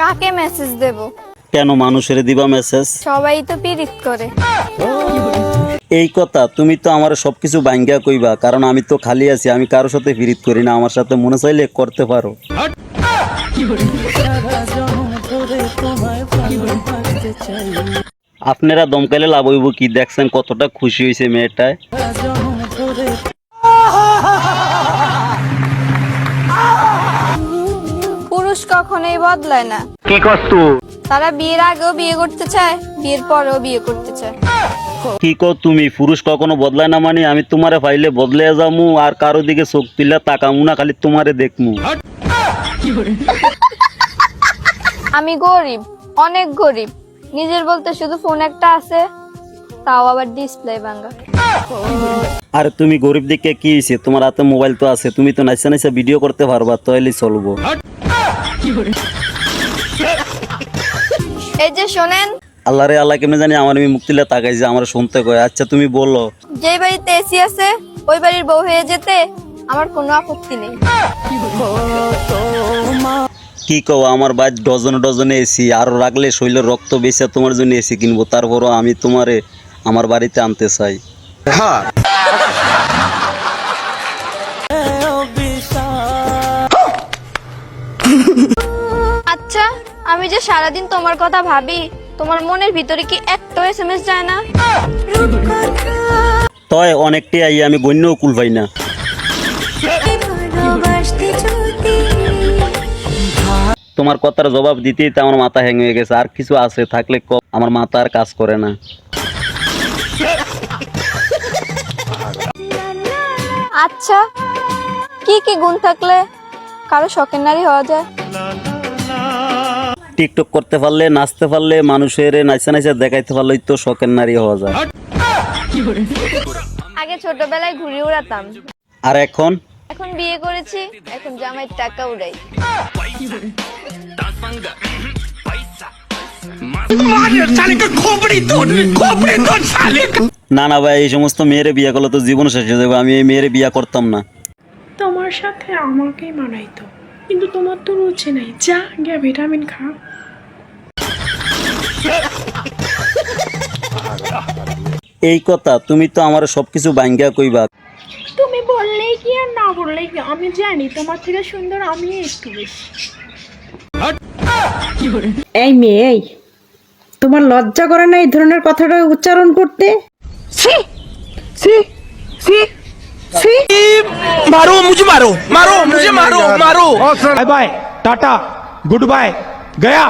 কাকে মেসেজ দেব? কেন মানুষের দিবা মেসেজ সবাই তো পিরিত করে। এই কথা তুমি তো আমার সবকিছু বাঙ্গা কইবা কারণ আমি তো খালি আছি আমি কারোর সাথে ফিরিত করি না আমার সাথে মনে চাইলে করতে পারো। আপনারা দমকাইলে লাভ হইব কি? দেখছেন কতটা খুশি হয়েছে মেয়েটায়। পুরুষ কখনোই বদলায় না। কি করতু তারা বিয়ের আগেও বিয়ে করতে চায় বিয়ের পরেও বিয়ে করতে চায়। কি কো তুমি? পুরুষ কখনো বদলায় না মানে আমি তোমারে ফাইলে বদলে যামু আর কারও দিকে চোখ তুলে তাকামু না খালি তোমারে দেখমু। আমি গরিব অনেক গরিব। নিজের বলতে শুধু ফোন একটা আছে তাও আবার ডিসপ্লে ভাঙ্গা আর তুমি গরিব দিকে কি হয়েছে তোমার হাতে মোবাইল তো আছে তুমি তো নাইসা নাইসা ভিডিও করতে পারবা তাহলে চলবো। এই যে শোনেন। আল্লাহ রে আল্লাহ কেমনে জানি আমার আমি মুক্তিলে তাকাই যে আমার শুনতে কয়। আচ্ছা তুমি বলো। যে বাড়িতে এসি আছে ওই বাড়ির বউ হয়ে যেতে আমার কোনো আপত্তি নেই। কি কও আমার বাদ ডজনে ডজনে এসি আরও রাখলে শৈলের রক্ত বেঁচে তোমার জন্য এসি কিনবো। তারপরও আমি তোমারে আমার বাড়িতে আনতে চাই। আচ্ছা আমি যে সারাদিন তোমার কথা ভাবি তোমার মনের ভিতরে কি একটা এসএমএস যায় না? তয় অনেকটাই আই আমি গণ্যও কুল পাই না। তোমার কথার জবাব দিতেই তো আমার মাথা হ্যাং হয়ে গেছে আর কিছু আছে থাকলে আমার মাথা আর কাজ করে না। আচ্ছা কি কি গুণ থাকলে কারও শখের নারী হওয়া যায়? টিকটক করতে পারলে নাচতে পারলে মানুষের নাচা নাচা দেখাইতে পারলেই তো শখের নারী হওয়া যায়। আগে ছোটবেলায় ঘুড়ি উড়াতাম। আর এখন? এখন বিয়ে করেছি এখন জামাইয়ের টাকা উড়াই। না না ভাই এই সমস্ত মেয়েরে বিয়ে করলে তো জীবন শেষ হয়ে যাবে আমি এই মেয়েরে বিয়ে করতাম না। তোমার সাথে আমাকেই মানাইতো। কিন্তু তোমার তো রুচি নেই। যা গিয়ে ভিটামিন খা। এই কথা তুমি তো আমার সবকিছু বাঙ্গা কইবা। তুমি বললেই কি আর না বললেই কি? আমি জানি তোমার থেকে সুন্দর আমি একটু বেশি। এই মেয়ে এই তোমার লজ্জা করে না এই ধরনের কথাটা উচ্চারণ করতে? मारो मुझे मारो मारो मुझे मारो मारो bye bye Tata goodbye गया